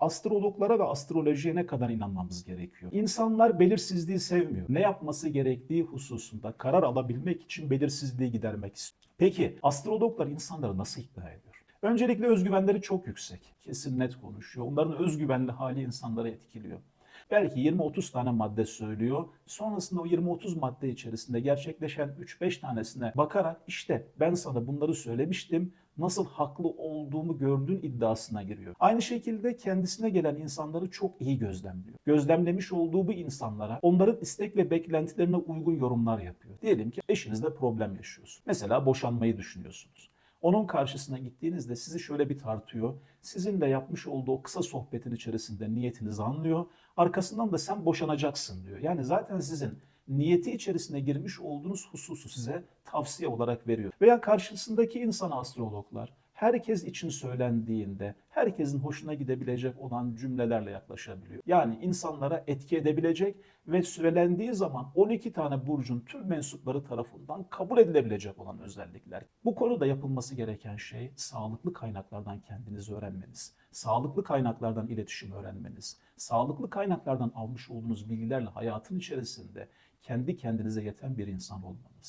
Astrologlara ve astrolojiye ne kadar inanmamız gerekiyor? İnsanlar belirsizliği sevmiyor. Ne yapması gerektiği hususunda karar alabilmek için belirsizliği gidermek istiyor. Peki astrologlar insanları nasıl ikna ediyor? Öncelikle özgüvenleri çok yüksek. Kesin net konuşuyor. Onların özgüvenli hali insanları etkiliyor. Belki 20-30 tane madde söylüyor. Sonrasında o 20-30 madde içerisinde gerçekleşen 3-5 tanesine bakarak işte ben sana bunları söylemiştim. Nasıl haklı olduğumu gördüğün iddiasına giriyor. Aynı şekilde kendisine gelen insanları çok iyi gözlemliyor. Gözlemlemiş olduğu bu insanlara onların istek ve beklentilerine uygun yorumlar yapıyor. Diyelim ki eşinizle problem yaşıyorsunuz. Mesela boşanmayı düşünüyorsunuz. Onun karşısına gittiğinizde sizi şöyle bir tartıyor. Sizinle yapmış olduğu kısa sohbetin içerisinde niyetinizi anlıyor. Arkasından da sen boşanacaksın diyor. Yani zaten sizin niyeti içerisine girmiş olduğunuz hususu size tavsiye olarak veriyor. Veya karşısındaki insan astrologlar herkes için söylendiğinde herkesin hoşuna gidebilecek olan cümlelerle yaklaşabiliyor. Yani insanlara etki edebilecek ve söylendiği zaman 12 tane burcun tüm mensupları tarafından kabul edilebilecek olan özellikler. Bu konuda yapılması gereken şey sağlıklı kaynaklardan kendinizi öğrenmeniz, sağlıklı kaynaklardan iletişim öğrenmeniz, sağlıklı kaynaklardan almış olduğunuz bilgilerle hayatın içerisinde kendi kendinize yeten bir insan olmanız.